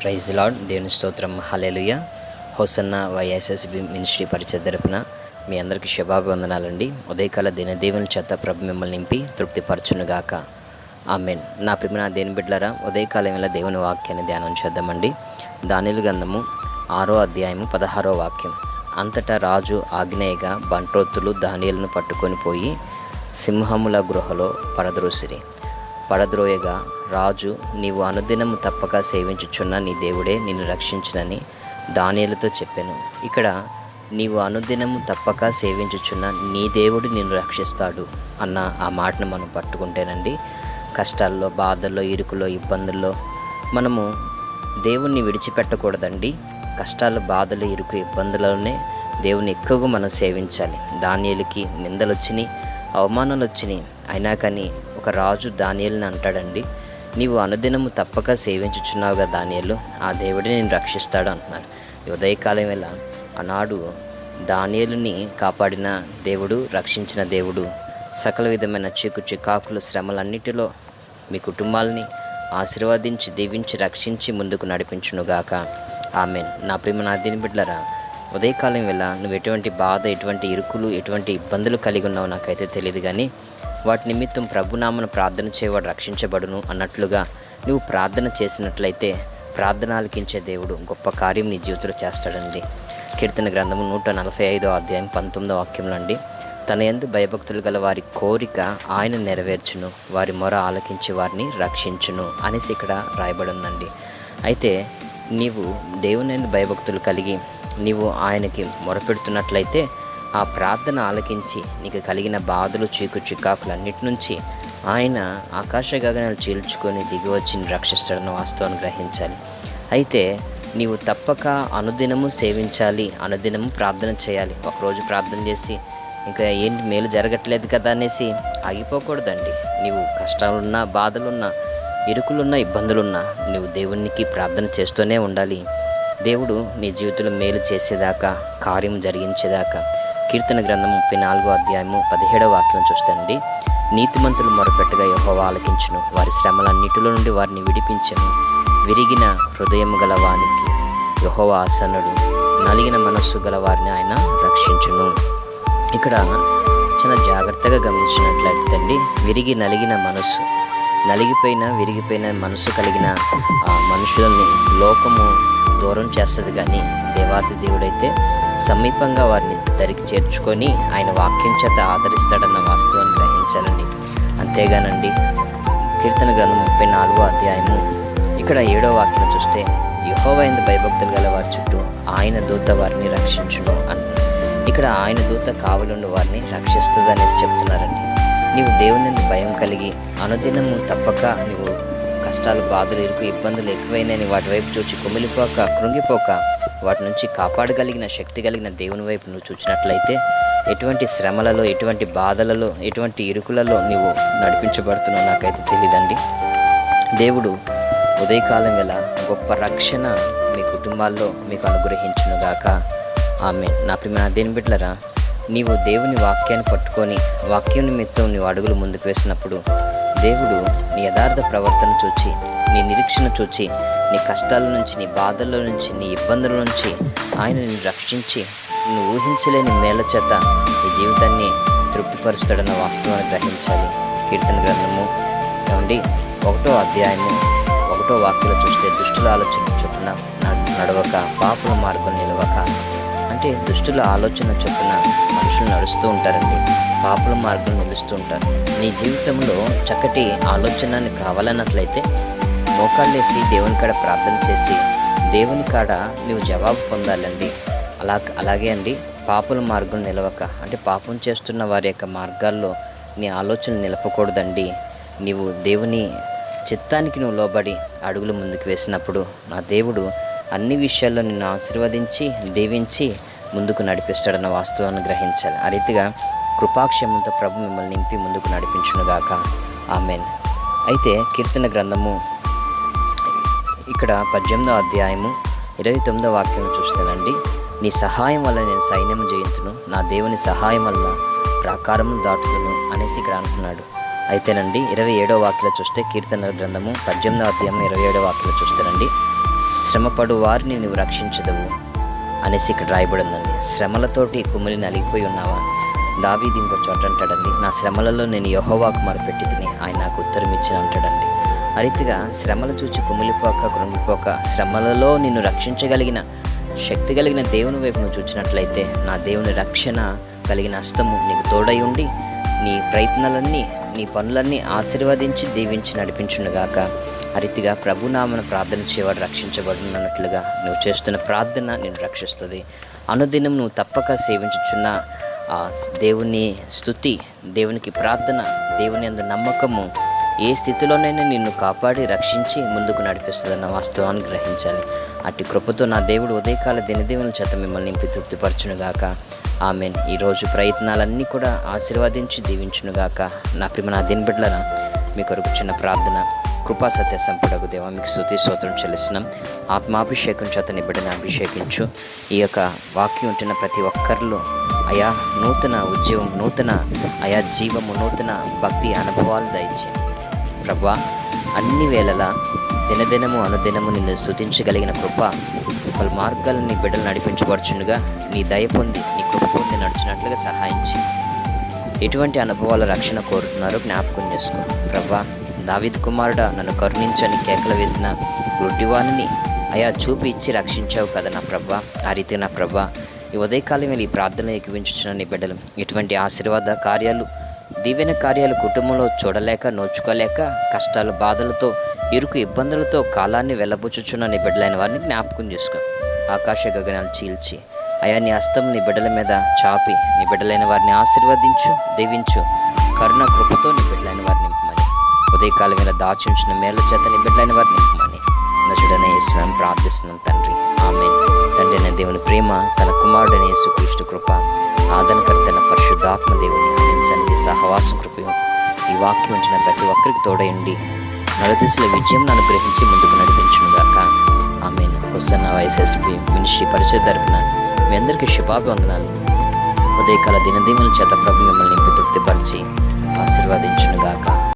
Praise lord దేవుని స్తోత్రం hallelujah hosanna వైఎస్ఎస్బి ministry పరిచయ తరపున మీ అందరికీ శుభాభివందనాలండి. ఉదయకాల దినదేవుని చేత ప్రభు మిమ్మల్ని నింపి తృప్తిపరచునుగాక. ఆమెన్. నా ప్రిమిన దేని బిడ్డలరా ఉదయకాలం వేళ దేవుని వాక్యాన్ని ధ్యానం చేద్దామండి. దానిలు గంధము ఆరో అధ్యాయము పదహారో వాక్యం. అంతటా రాజు ఆగ్నేయగా బంట్రోత్తులు దానియలను పట్టుకొని పోయి సింహముల గృహలో పడద్రోసిరి పడద్రోయగా రాజు నీవు అనుదినము తప్పక సేవించుచున్న నీ దేవుడే నిన్ను రక్షించునని దానియలతో చెప్పాను. ఇక్కడ నీవు అనుదినము తప్పక సేవించుచున్న నీ దేవుడు నిన్ను రక్షిస్తాడు అన్న ఆ మాటను మనం పట్టుకుంటేనండి కష్టాల్లో బాధల్లో ఇరుకులో ఇబ్బందుల్లో మనము దేవుణ్ణి విడిచిపెట్టకూడదండి. కష్టాలు బాధలు ఇరుకు ఇబ్బందులలోనే దేవుని ఎక్కువగా మనం సేవించాలి. దానియలకి నిందలు వచ్చినాయి అవమానాలు వచ్చినాయి అయినా కానీ ఒక రాజు దానియల్ని అంటాడండి. నీవు అనుదినము తప్పక సేవించుచున్నావుగా దానియలు ఆ దేవుడిని నేను రక్షిస్తాడు అంటున్నారు ఉదయకాలం వేళ ఆనాడు దానియలుని కాపాడిన దేవుడు రక్షించిన దేవుడు సకల విధమైన చిక్కు చికాకులు శ్రమలన్నిటిలో మీ కుటుంబాలని ఆశీర్వదించి దీవించి రక్షించి ముందుకు నడిపించునుగాక. ఆమెన్. నా ప్రేమ నా దీని బిడ్డలరా ఉదయకాలం వేళ నువ్వు ఎటువంటి బాధ ఎటువంటి ఇరుకులు ఎటువంటి ఇబ్బందులు కలిగి ఉన్నావు నాకైతే తెలియదు కానీ వాటి నిమిత్తం ప్రభునామను ప్రార్థన చేయవాడు రక్షించబడును అన్నట్లుగా నువ్వు ప్రార్థన చేసినట్లయితే ప్రార్థన ఆలకించే దేవుడు గొప్ప కార్యం నీ జీవితంలో చేస్తాడండి. కీర్తన గ్రంథము నూట నలభై ఐదో అధ్యాయం పంతొమ్మిదో వాక్యంలో అండి తన ఎందు భయభక్తులు గల వారి కోరిక ఆయన నెరవేర్చును వారి మొర ఆలకించి వారిని రక్షించును అనేసి ఇక్కడ రాయబడి ఉందండి అయితే నీవు దేవుని భయభక్తులు కలిగి నీవు ఆయనకి మొరపెడుతున్నట్లయితే ఆ ప్రార్థన ఆలకించి నీకు కలిగిన బాధలు చీకు చికాకులన్నిటి నుంచి ఆయన ఆకాశ గగనాలు చీల్చుకొని దిగి వచ్చి రక్షిస్తాడన్న వాస్తవాన్ని గ్రహించాలి. అయితే నీవు తప్పక అనుదినము సేవించాలి అనుదినము ప్రార్థన చేయాలి. ఒకరోజు ప్రార్థన చేసి ఇంకా ఏంటి మేలు జరగట్లేదు కదా అనేసి ఆగిపోకూడదండి. నీవు కష్టాలున్నా బాధలున్నా ఇరుకులున్నా ఇబ్బందులున్నా నువ్వు దేవునికి ప్రార్థన చేస్తూనే ఉండాలి. దేవుడు నీ జీవితంలో మేలు చేసేదాకా కార్యం జరిగించేదాకా కీర్తన గ్రంథం ముప్పై నాలుగో అధ్యాయము పదిహేడవ వాక్యం చూస్తానండి. నీతిమంతులు మొరపెట్టగా యహోవా ఆలకించును. వారి శ్రమలన్నిటిలో నుండి వారిని విడిపించను. విరిగిన హృదయము గల వానికి యహోవా ఆసనుడు. నలిగిన మనస్సు గల వారిని ఆయన రక్షించును. ఇక్కడ చాలా జాగ్రత్తగా గమనించినట్లయితే అండి విరిగి నలిగిన మనస్సు నలిగిపోయిన విరిగిపోయిన మనసు కలిగిన మనుషులని లోకము దూరం చేస్తుంది కానీ దేవాతి దేవుడైతే సమీపంగా వారిని దరికి చేర్చుకొని ఆయన వాక్యం చేత ఆదరిస్తాడన్న వాస్తవాన్ని గ్రహించాలండి. అంతేగానండి కీర్తన గ్రంథం ముప్పై నాలుగో అధ్యాయము. ఇక్కడ ఏడో వాక్యం చూస్తే యహోవైందు భయభక్తులు గల వారి చుట్టూ ఆయన దూత వారిని రక్షించును అంటున్నారు ఇక్కడ ఆయన దూత కావలుండి వారిని రక్షిస్తుంది అనేసి చెప్తున్నారండి. నీవు దేవుని భయం కలిగి అనుదినము తప్పక నువ్వు కష్టాలు బాధలు ఇరుకు ఇబ్బందులు ఎక్కువైనాయని వాటి వైపు చూచి కుమిలిపోక కృంగిపోక వాటి నుంచి కాపాడగలిగిన శక్తి కలిగిన దేవుని వైపు నువ్వు చూచినట్లయితే ఎటువంటి శ్రమలలో ఎటువంటి బాధలలో ఎటువంటి ఇరుకులలో నీవు నడిపించబడుతున్నావు నాకైతే తెలియదండి దేవుడు ఉదయకాలం వేళ గొప్ప రక్షణ మీ కుటుంబాల్లో మీకు అనుగ్రహించునుగాక. ఆమె నా ప్రిమ దేని బిడ్డలరా నీవు దేవుని వాక్యాన్ని పట్టుకొని వాక్యం నిమిత్తం నీవు అడుగులు ముందుకు వేసినప్పుడు దేవుడు నీ యథార్థ ప్రవర్తన చూచి నీ నిరీక్షణ చూచి నీ కష్టాల నుంచి నీ బాధల్లో నుంచి నీ ఇబ్బందుల నుంచి ఆయన నిన్ను రక్షించి నువ్వు ఊహించలేని మేళ చేత నీ జీవితాన్ని తృప్తిపరుస్తాడన్న వాస్తవాన్ని గ్రహించాలి. కీర్తన గ్రంథము ఏమండి ఒకటో అధ్యాయము ఒకటో వాక్యలో చూస్తే దుష్టుల ఆలోచన చొప్పున నడవక పాపుల మార్గం నిలవక అంటే దుష్టుల ఆలోచన చొప్పున మనుషులు నడుస్తూ ఉంటారండి. పాపుల మార్గం నిలుస్తూ ఉంటారు. నీ జీవితంలో చక్కటి ఆలోచనని కావాలన్నట్లయితే మోకాళ్ళేసి దేవుని కాడ ప్రార్థన చేసి దేవుని కాడ నువ్వు జవాబు పొందాలండి. అలా అలాగే అండి పాపుల మార్గం నిలవక అంటే పాపం చేస్తున్న వారి యొక్క మార్గాల్లో నీ ఆలోచన నిలపకూడదండి. నీవు దేవుని చిత్తానికి నువ్వు లోబడి అడుగులు ముందుకు వేసినప్పుడు నా దేవుడు అన్ని విషయాల్లో నిన్ను ఆశీర్వదించి దీవించి ముందుకు నడిపిస్తాడన్న వాస్తవాన్ని గ్రహించాలి. ఆ రీతిగా కృపాక్షమంతో ప్రభు మిమ్మల్ని నింపి ముందుకు నడిపించునుగాక. ఆమెన్. అయితే కీర్తన గ్రంథము ఇక్కడ పద్దెనిమిదో అధ్యాయము ఇరవై తొమ్మిదో వాక్యం చూస్తానండి. నీ సహాయం వల్ల నేను సైన్యం జయించును నా దేవుని సహాయం వల్ల ప్రాకారము దాటుతును అనేసి ఇక్కడ అంటున్నాడు. అయితేనండి ఇరవై ఏడో వాక్యలో చూస్తే కీర్తన గ్రంథము పద్దెనిమిదో అధ్యాయం ఇరవై ఏడో వాక్యలో చూస్తానండి. శ్రమపడు వారిని నువ్వు రక్షించదవు. అనేసి ఇక్కడ రాయబడి ఉందండి శ్రమలతోటి కుమిలి నలిగిపోయి ఉన్నావా? దావీది ఇంకో చోట అంటాడండి నా శ్రమలలో నేను యహోవాకు మరపెట్టి తిని ఆయన నాకు ఉత్తరం ఇచ్చిన అంటాడండి. ఆ రీతిగా శ్రమలు చూచి కుమిలిపోక కృంగిపోక శ్రమలలో నిన్ను రక్షించగలిగిన శక్తి కలిగిన దేవుని వైపు నువ్వు చూచినట్లయితే నా దేవుని రక్షణ కలిగిన అస్తము నీకు తోడై ఉండి నీ ప్రయత్నాలన్నీ నీ పనులన్నీ ఆశీర్వదించి దీవించి నడిపించునుగాక. ఆ రీతిగా ప్రభునామను ప్రార్థన చేయవాడు రక్షించబడినట్లుగా నువ్వు చేస్తున్న ప్రార్థన నేను రక్షిస్తుంది. అనుదినం నువ్వు తప్పక సేవించుచున్న ఆ దేవుని స్థుతి దేవునికి ప్రార్థన దేవుని అందు నమ్మకము ఏ స్థితిలోనైనా నిన్ను కాపాడి రక్షించి ముందుకు నడిపిస్తుందన్న వాస్తవాన్ని గ్రహించాలి. అట్టి కృపతో నా దేవుడు ఉదయకాల దినదేవుల చేత మిమ్మల్ని నింపి తృప్తిపరచునుగాక. ఆమెన్. ఈరోజు ప్రయత్నాలన్నీ కూడా ఆశీర్వదించి దీవించునుగాక. నా ప్రిమ నా దినబిడ్లన మీ కొరకు చిన్న ప్రార్థన కృపా సత్య సంపడకు దేవ మీకు శృతి స్తోత్రం చెల్లిస్తున్నాం. ఆత్మాభిషేకం చేత నీ బిడ్డను అభిషేకించు. ఈ యొక్క వాక్యం ఉంటున్న ప్రతి ఒక్కరిలో అయా నూతన ఉద్యమం నూతన అయా జీవము నూతన భక్తి అనుభవాలు దయచే ప్రభా అన్ని వేళలా దినదినము అనుదినము నిన్ను స్తుతించగలిగిన కృప పలు మార్గాలను నీ బిడ్డలు నడిపించబడుచుండగా నీ దయ పొంది నీ కృప పొంది నడుచున్నట్లుగా సహాయించి ఎటువంటి అనుభవాల రక్షణ కోరుతున్నారో. జ్ఞాపకం చేసుకో. ప్రభా దావిద్ కుమారుడా నన్ను కరుణించని కేకలు వేసిన గుడ్డివాణిని అయా చూపి ఇచ్చి రక్షించావు కదా నా ప్రభా. ఆ రీతి నా ప్రభా ఈ ఉదయకాలం వెళ్ళి ఈ ప్రార్థన ఎక్కివించుచున్న నీ బిడ్డలు. ఎటువంటి ఆశీర్వాద కార్యాలు దీవెన కార్యాలు కుటుంబంలో చూడలేక నోచుకోలేక కష్టాలు బాధలతో ఇరుకు ఇబ్బందులతో కాలాన్ని వెళ్ళబుచ్చుచున్న నీ బిడ్డలైన వారిని జ్ఞాపకం చేసుకో. ఆకాశ గగనాలు చీల్చి అయా నీ హస్తం నీ బిడ్డల మీద చాపి నీ బిడ్డలైన వారిని ఆశీర్వదించు దీవించు. కరుణ కృపతో నీ బిడ్డలైన వారిని నింపమని ఉదయకాల మీద ఉంచిన మేళ్ళ చేత నీ బిడ్డలైన వారిని నింపమని నజుడనే యేసునామం ప్రార్థిస్తున్నాను తండ్రి. ఆమె తండ్రి అనే దేవుని ప్రేమ తన కుమారుడనే యేసుక్రీస్తు కృప ఆదరణకర్తైన పరిశుద్ధాత్మ దేవుని సన్నిధి సహవాసం కృపయం. ఈ వాక్యం ఉంచిన ప్రతి ఒక్కరికి తోడయండి. నలుదిశల విజయం అనుగ్రహించి ముందుకు నడిపించునుగాక. ఆమె హుసన్న వైఎస్ఎస్పి మినిస్ట్రీ పరిచయ తరపున మీ అందరికీ శుభాభివందనాలు. ఉదయకాల దినదీవుల చేత ప్రభు మిమ్మల్ని నింపి తృప్తిపరిచి ఆశీర్వాదించునుగాక.